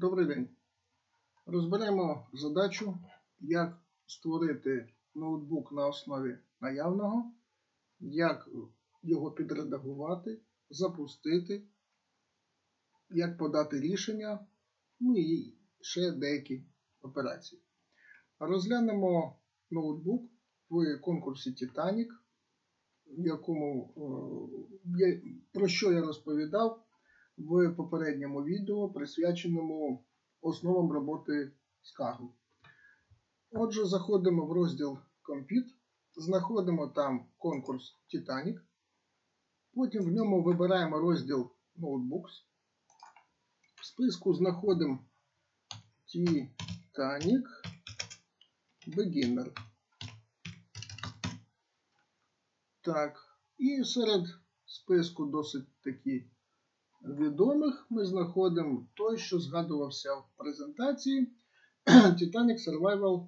Добрий день. Розберемо задачу, як створити ноутбук на основі наявного, як його підредагувати, запустити, як подати рішення, ну і ще деякі операції. Розглянемо ноутбук в конкурсі в якому, е, про що я розповідав в попередньому відео, присвяченому основам роботи Kaggle. Отже, заходимо в розділ Compute, знаходимо там конкурс Titanic, потім в ньому вибираємо розділ Notebooks. В списку знаходимо Titanic Beginner. Так, і серед списку досить такі відомих ми знаходимо той, що згадувався в презентації Titanic Survival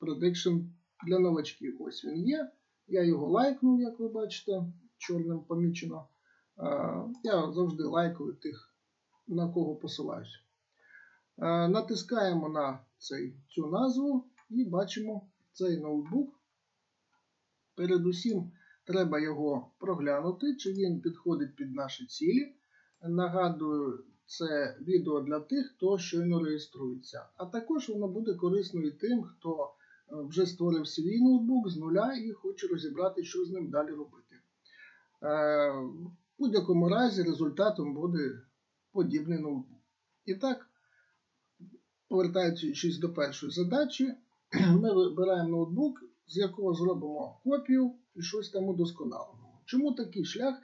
Prediction для новачків. Ось він є. Я його лайкнув, як ви бачите, чорним помічено. Я завжди лайкаю тих, на кого посилаюся. Натискаємо на цей, цю назву і бачимо цей ноутбук. Передусім, треба його проглянути, чи він підходить під наші цілі. Нагадую, це відео для тих, хто щойно реєструється. А також воно буде корисно і тим, хто е, вже створив свій ноутбук з нуля і хоче розібрати, що з ним далі робити. Е, В будь-якому разі результатом буде подібний ноутбук. І так, повертаючись до першої задачі, ми вибираємо ноутбук, з якого зробимо копію і щось там удосконалимо. Чому такий шлях?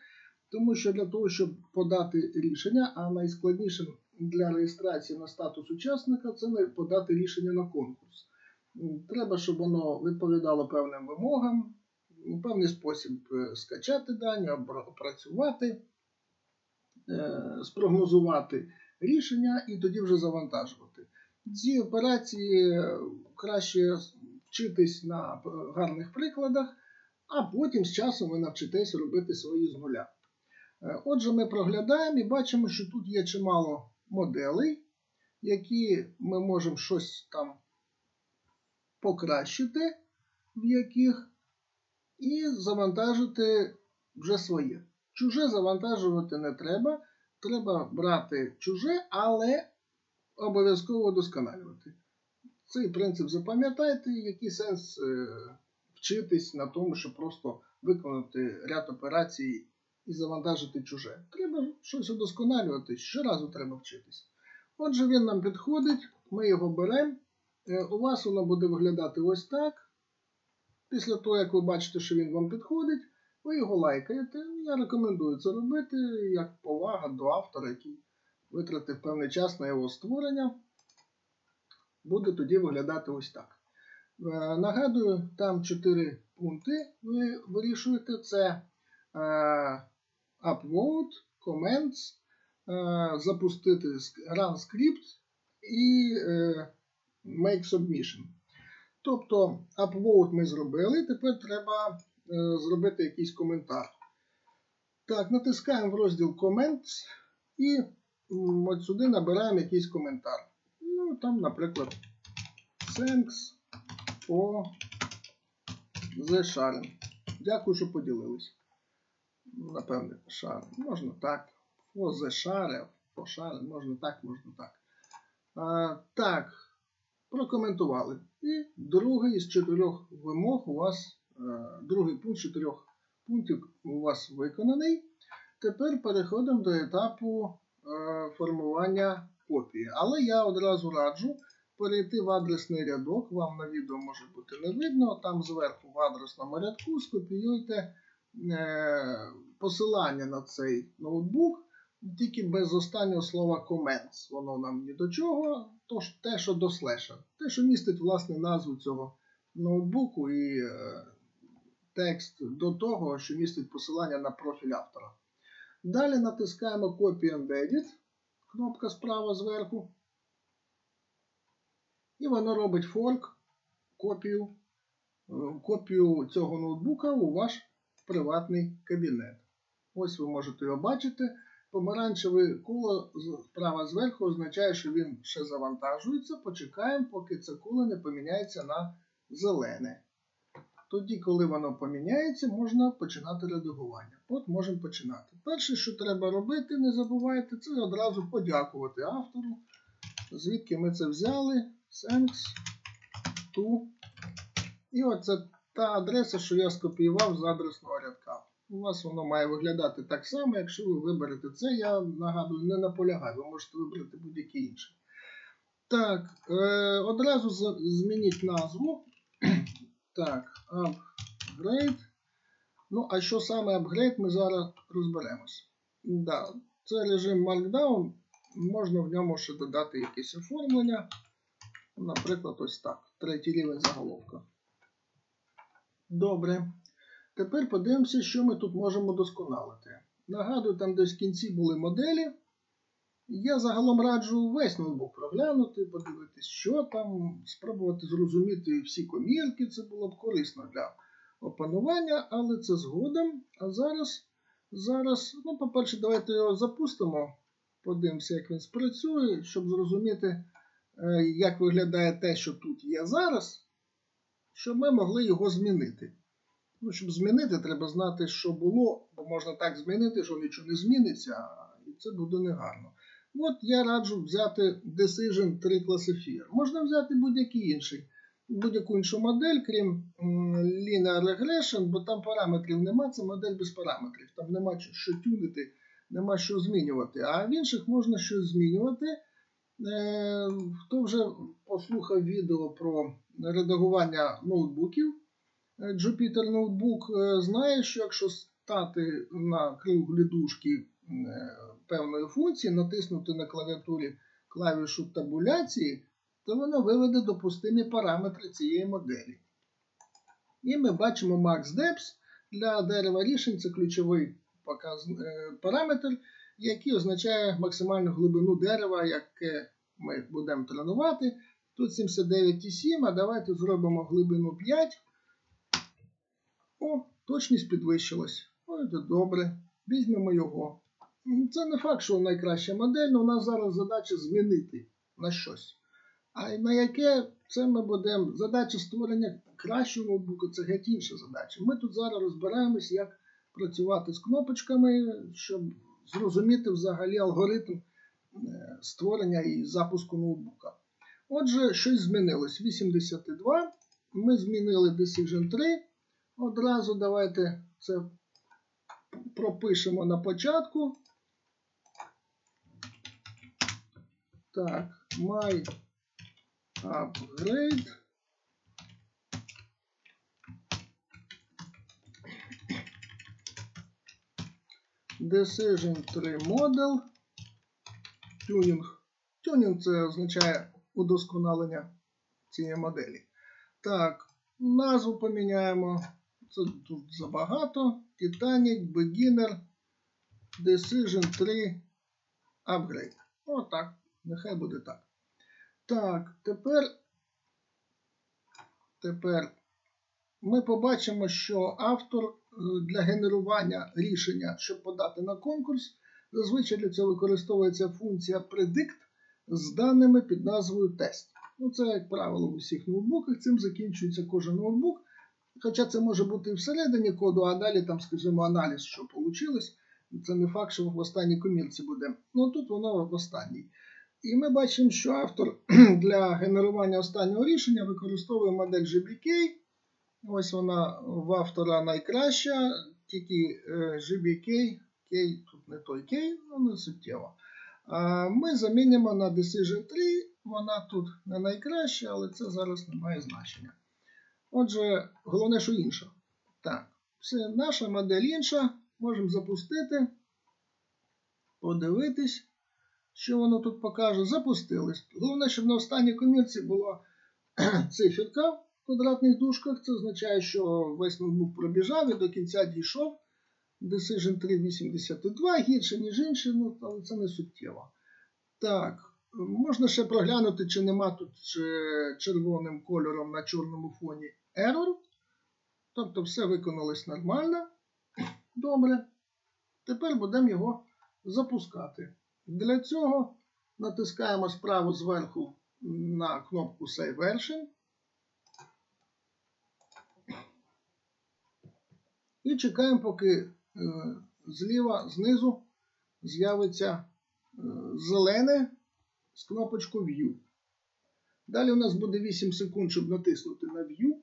Тому що для того, щоб подати рішення, а найскладнішим для реєстрації на статус учасника це подати рішення на конкурс. Треба, щоб воно відповідало певним вимогам, у певний спосіб е, скачати дані, опрацювати, е, спрогнозувати рішення і тоді вже завантажувати. Ці операції е, краще вчитись на гарних прикладах, а потім з часом ви навчитесь робити свої з нуля. Е, Отже, ми проглядаємо і бачимо, що тут є чимало моделей, які ми можемо щось там покращити, в яких, і завантажити вже своє. Чуже завантажувати не треба. Треба брати чуже, але обов'язково удосконалювати. Цей принцип запам'ятайте, який сенс е, вчитись на тому, щоб просто виконати ряд операцій і завантажити чуже. Треба щось удосконалювати, щоразу треба вчитись. Отже, він нам підходить, ми його беремо. Е, У вас воно буде виглядати ось так. Після того, як ви бачите, що він вам підходить, ви його лайкаєте. Я рекомендую це робити як повага до автора, який витратив певний час на його створення. Буде тоді виглядати ось так. Е, Нагадую, там 4 пункти ви вирішуєте. Це е, upload, comments, е, запустити run script і е, make submission. Тобто upload ми зробили, тепер треба е, зробити якийсь коментар. Так, натискаємо в розділ Comments і от сюди набираємо якийсь коментар. Ну, там, наприклад, Thanks for the sharing. Дякую, що поділились. Напевне, share. Можна так. The share, можна так, можна так. А, так, прокоментували. І другий із чотирьох вимог у вас, е, другий пункт чотирьох пунктів у вас виконаний. Тепер переходимо до етапу е, формування копії. Але я одразу раджу перейти в адресний рядок. Вам на відео може бути не видно. Там зверху в адресному рядку скопіюйте посилання на цей ноутбук. Тільки без останнього слова comments. Воно нам ні до чого. Тож те, що до слеша. Те, що містить власне назву цього ноутбуку і е, текст до того, що містить посилання на профіль автора. Далі натискаємо Copy and Edit, кнопка справа зверху. І воно робить форк, копію, е, копію цього ноутбука у ваш приватний кабінет. Ось ви можете його бачити. помаранчеве коло справа зверху означає, що він ще завантажується. Почекаємо, поки це коло не поміняється на зелене. Тоді, коли воно поміняється, можна починати редагування. От можемо починати. Перше, що треба робити, не забувайте, це одразу подякувати автору. Звідки ми це взяли? Thanks to. І оце та адреса, що я скопіював з адресного рядка. У вас воно має виглядати так само, якщо ви виберете це, я нагадую, не наполягаю, ви можете вибрати будь-який інший. Так, е, одразу змініть назву. Так, upgrade. Ну, а що саме upgrade, ми зараз розберемось. Да, це режим Markdown. Можна в ньому ще додати якесь оформлення. Наприклад, ось так. Третій рівень заголовка. Добре. Тепер подивимося, що ми тут можемо досконалити. Нагадую, там десь в кінці були моделі. Я загалом раджу весь ноутбук проглянути, подивитись, що там, спробувати зрозуміти всі комірки. Це було б корисно для опанування, але це згодом. А зараз, зараз, ну, по-перше, давайте його запустимо. Подивимося, як він спрацює, щоб зрозуміти, е, як виглядає те, що тут є зараз, щоб ми могли його змінити. Ну, щоб змінити, треба знати, що було, бо можна так змінити, що нічого не зміниться, і це буде негарно. От я раджу взяти Decision 3 Classifier. Можна взяти будь-який інший, будь-яку іншу модель, крім Linear Regression, бо там параметрів нема, це модель без параметрів. Там нема що- тюнити, нема що змінювати. А в інших можна щось змінювати. Е, Хто вже послухав відео про редагування ноутбуків, е, Jupyter ноутбук е, знає, що якщо стати на круглі дужки е, певної функції, натиснути на клавіатурі клавішу табуляції, то воно виведе допустимі параметри цієї моделі. І ми бачимо max depth для дерева рішень це ключовий параметр, який означає максимальну глибину дерева, яке ми будемо тренувати. Тут 79,7, а давайте зробимо глибину 5. О, точність підвищилась. Ой, це добре. Візьмемо його. Це не факт, що найкраща модель, але у нас зараз задача змінити на щось. А на яке це ми будемо. Задача створення кращого ноутбуку це геть інша задача. Ми тут зараз розбираємось, як працювати з кнопочками, щоб зрозуміти взагалі алгоритм е, створення і запуску ноутбука. Отже, щось змінилось. 82. Ми змінили Decision 3. Одразу давайте це пропишемо на початку. Так, my upgrade. Decision 3 model. Tuning. Tuning це означає удосконалення цієї моделі. Так, назву поміняємо. Це тут забагато. Titanic, Beginner, Decision 3 Upgrade. Отак. Нехай буде так. Так, тепер, тепер ми побачимо, що автор е, для генерування рішення, щоб подати на конкурс, зазвичай для цього використовується функція predict з даними під назвою тест. Ну, це, як правило, у всіх ноутбуках, цим закінчується кожен ноутбук. Хоча це може бути і всередині коду, а далі там, скажімо, аналіз, що вийшло. Це не факт, що в останній комірці буде. Ну тут воно в останній. І ми бачимо, що автор для генерування останнього рішення використовує модель GBK. Ось вона в автора найкраща, тільки е, GBK, K, тут не той K, ну не суттєво. Ми замінимо на Decision 3, вона тут не найкраща, але це зараз не має значення. Отже, головне, що інша. Так, все, наша модель інша. Можемо запустити, подивитись, що воно тут покаже. Запустились. Головне, щоб на останній комірці була циферка в квадратних дужках. Це означає, що весь ноутбук пробіжав і до кінця дійшов. Decision 382 гірше, ніж інші, ну, але це не суттєво. Так, можна ще проглянути, чи нема тут червоним кольором на чорному фоні error. Тобто все виконалось нормально. Добре. Тепер будемо його запускати. Для цього натискаємо справа зверху на кнопку Save Version. І чекаємо, поки зліва знизу з'явиться е, зелене з кнопочкою View. Далі у нас буде 8 секунд, щоб натиснути на View.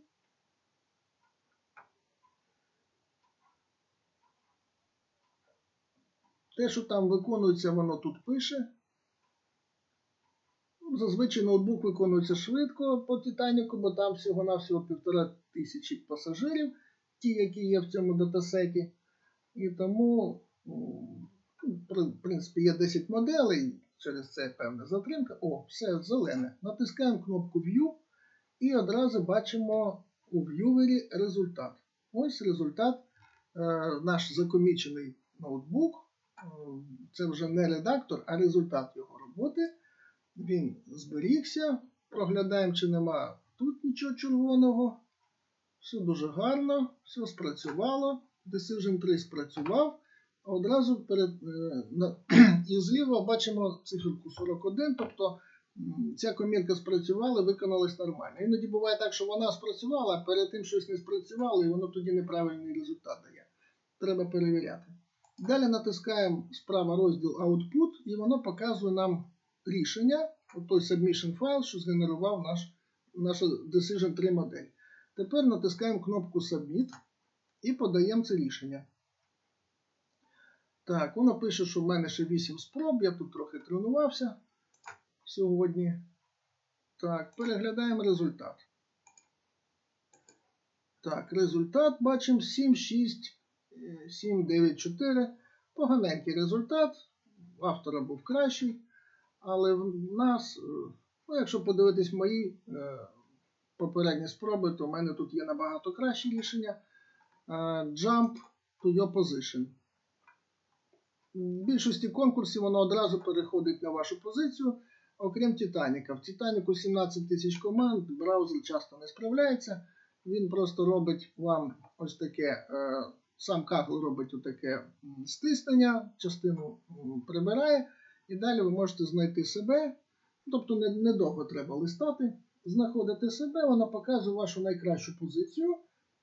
Те, що там виконується, воно тут пише. Ну, Зазвичай ноутбук виконується швидко по Титаніку, бо там всього-навсього півтора тисячі пасажирів, ті, які є в цьому датасеті. І тому, ну, в принципі, є 10 моделей, через це певна затримка. О, все зелене. Натискаємо кнопку View і одразу бачимо у в'ювері результат. Ось результат. Е, наш закомічений ноутбук. Е, Це вже не редактор, а результат його роботи. Він зберігся. Проглядаємо, чи нема тут нічого червоного. Все дуже гарно, все спрацювало. Decision 3 спрацював. А одразу перед, е, і зліва бачимо циферку 41, тобто ця комірка спрацювала, виконалась нормально. Іноді буває так, що вона спрацювала, а перед тим щось не спрацювало, і воно тоді неправильний результат дає. Треба перевіряти. Далі натискаємо справа розділ Output, і воно показує нам рішення, той submission файл, що згенерував наш, наша Decision 3 модель. Тепер натискаємо кнопку Submit і подаємо це рішення. Так, воно пише, що в мене ще 8 спроб, я тут трохи тренувався сьогодні. Так, переглядаємо результат. Так, результат бачимо 7, 6, 7, 9, 4. Поганенький результат. Автора був кращий. Але в нас, е, ну, якщо подивитись мої е, попередні спроби, то в мене тут є набагато кращі рішення. Е, Jump to your position. В більшості конкурсів воно одразу переходить на вашу позицію, окрім Титаніка. В Титаніку 17 тисяч команд, браузер часто не справляється. Він просто робить вам ось таке, е, сам Kaggle робить отаке м, стиснення, частину прибирає, і далі ви можете знайти себе. Тобто недовго треба листати, знаходите себе, вона показує вашу найкращу позицію.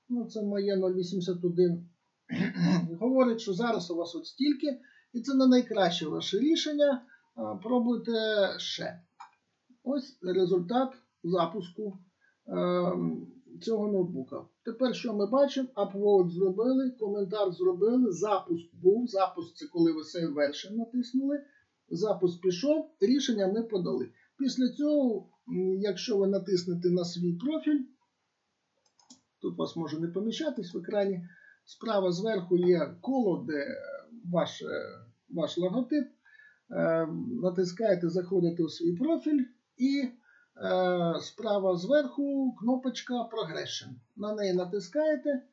Ну, це моє 081. Говорить, що зараз у вас от стільки, і це не найкраще ваше рішення. Пробуйте ще. Ось результат запуску ем, цього ноутбука. Тепер що ми бачимо? Upload зробили, коментар зробили, запуск був. Запуск це коли ви Save Version натиснули. Запуск пішов, рішення ми подали. Після цього, якщо ви натиснете на свій профіль, тут вас може не поміщатись в екрані. Справа зверху є коло, де ваш, е, ваш логотип. Е, Натискаєте, заходите у свій профіль і е, справа зверху кнопочка Progression. На неї натискаєте,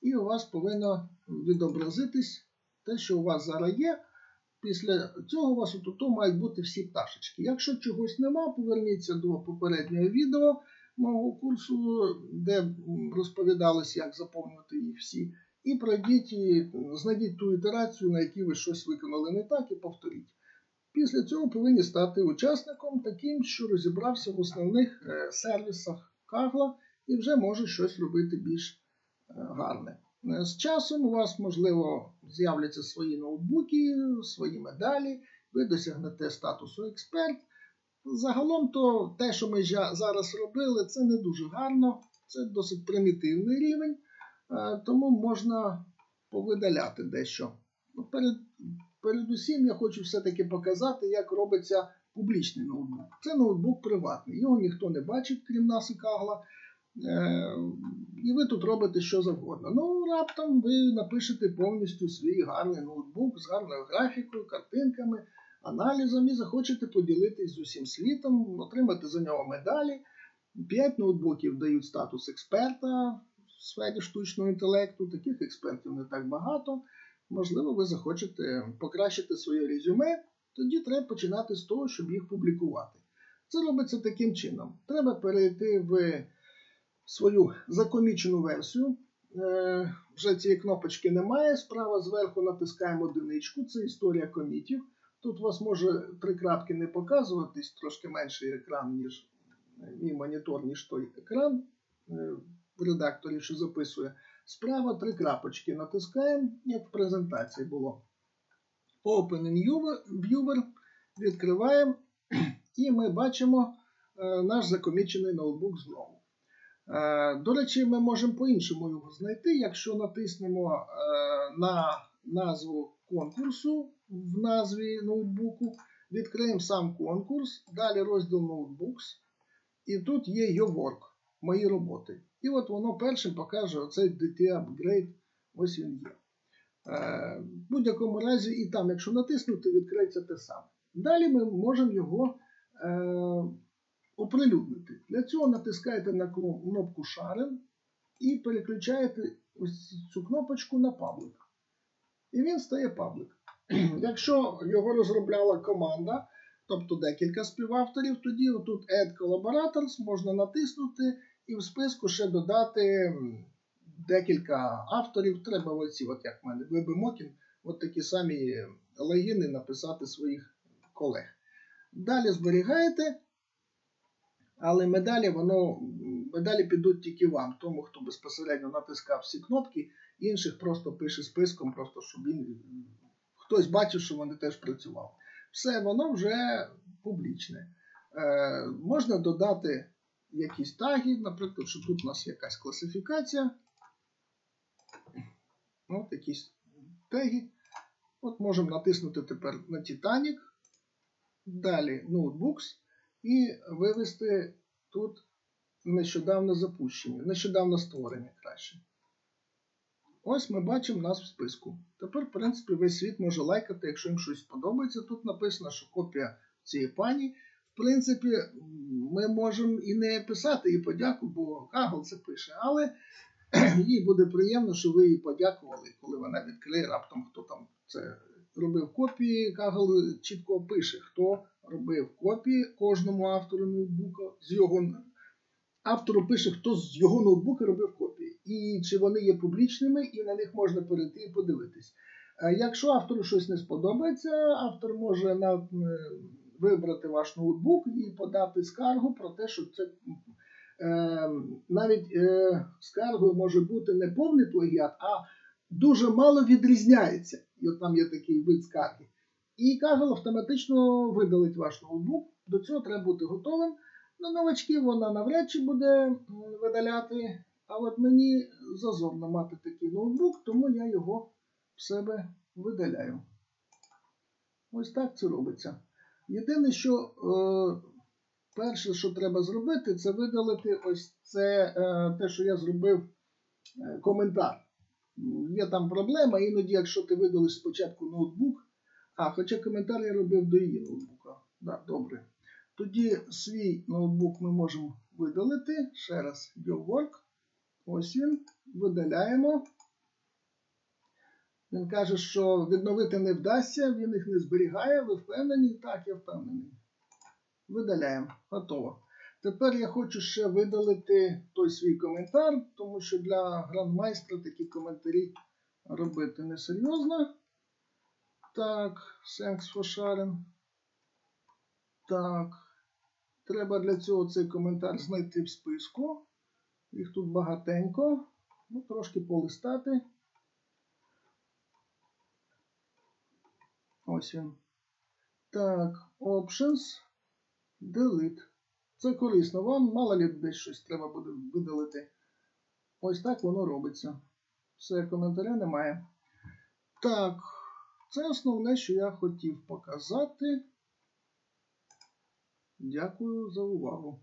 і у вас повинно відобразитись те, що у вас зараз є. Після цього у вас тут мають бути всі пташечки. Якщо чогось нема, поверніться до попереднього відео мого курсу, де розповідалось, як заповнювати їх всі. І пройдіть і знайдіть ту ітерацію, на якій ви щось виконали не так, і повторіть. Після цього повинні стати учасником таким, що розібрався в основних е, сервісах Kaggle і вже може щось робити більш е, гарне. Е, З часом у вас, можливо, з'являться свої ноутбуки, свої медалі, ви досягнете статусу експерт. Загалом, то те, що ми зараз робили, це не дуже гарно, це досить примітивний рівень, е, тому можна повидаляти дещо. Ну, Перед, передусім я хочу все-таки показати, як робиться публічний ноутбук. Це ноутбук приватний, його ніхто не бачить, крім нас і Кагла. Е, і ви тут робите що завгодно. Ну, раптом ви напишете повністю свій гарний ноутбук з гарною графікою, картинками, аналізом і захочете поділитись з усім світом, отримати за нього медалі. П'ять ноутбуків дають статус експерта в сфері штучного інтелекту. Таких експертів не так багато. Можливо, ви захочете покращити своє резюме, тоді треба починати з того, щоб їх публікувати. Це робиться таким чином. Треба перейти в свою закомічену версію. е, вже цієї кнопочки немає. Справа зверху натискаємо одиничку. Це історія комітів. Тут у вас може три крапки не показуватись, трошки менший екран, ніж е, мій монітор, ніж той екран е, в редакторі, що записує. Справа три крапочки натискаємо, як в презентації було. Open Viewer, відкриваємо, і ми бачимо е, наш закомічений ноутбук знову. До речі, ми можемо по-іншому його знайти, якщо натиснемо на назву конкурсу в назві ноутбуку, відкриємо сам конкурс, далі розділ Notebooks, і тут є Your Work, мої роботи. І от воно першим покаже оцей DT Upgrade, ось він є. Е, В будь-якому разі, і там, якщо натиснути, відкриється те саме. Далі ми можемо його е, оприлюднити. Для цього натискаєте на кнопку Share і переключаєте ось цю кнопочку на паблик. І він стає паблик. Якщо його розробляла команда, тобто декілька співавторів, тоді отут Add Collaborators можна натиснути і в списку ще додати декілька авторів. Треба оці, от як в мене, Вебемокін, от такі самі логіни написати своїх колег. Далі зберігаєте, але медалі воно медалі підуть тільки вам, тому хто безпосередньо натискав всі кнопки, інших просто пише списком, просто щоб він хтось бачив, що вони теж працювали. Все воно вже публічне. Е, можна додати якісь таги, наприклад, що тут у нас якась класифікація. От якісь теги. От можемо натиснути тепер на Titanic. Далі Notebooks і вивести тут нещодавно запущені, нещодавно створені краще. Ось ми бачимо нас в списку. Тепер, в принципі, весь світ може лайкати, якщо їм щось подобається. Тут написано, що копія цієї пані. В принципі, ми можемо і не писати їй подяку, бо Кагл це пише, але їй буде приємно, що ви їй подякували, коли вона відкриє раптом, хто там це робив копії. Кагл чітко пише, хто робив копії кожному автору ноутбука з його автору пише, хто з його ноутбука робив копії, і чи вони є публічними, і на них можна перейти і подивитись. Е, Якщо автору щось не сподобається, автор може на, е, вибрати ваш ноутбук і подати скаргу про те, що це е, навіть скаргою може бути не повний плагіат, а дуже мало відрізняється. І от там є такий вид скарги. І Kaggle автоматично видалить ваш ноутбук. До цього треба бути готовим. На новачків вона навряд чи буде видаляти. А от мені зазорно мати такий ноутбук, тому я його в себе видаляю. Ось так це робиться. Єдине, що е, перше, що треба зробити, це видалити ось це е, те, що я зробив е, коментар. Є там проблема, іноді, якщо ти видалиш спочатку ноутбук, а, хоча коментар я робив до її ноутбука. Да, добре. Тоді свій ноутбук ми можемо видалити. Ще раз Your Work. Ось. Видаляємо. Він каже, що відновити не вдасться, він їх не зберігає. Ви впевнені? Так, я впевнений. Видаляємо. Готово. Тепер я хочу ще видалити той свій коментар, тому що для грандмайстра такі коментарі робити несерйозно. Так, thanks for sharing. Так. Треба для цього цей коментар знайти в списку. Їх тут багатенько. Ну, трошки полистати. Ось він. Так, Options. Delete. Це корисно вам, мало лі десь щось треба буде видалити. Ось так воно робиться. Все, коментаря немає. Так, це основне, що я хотів показати. Дякую за увагу.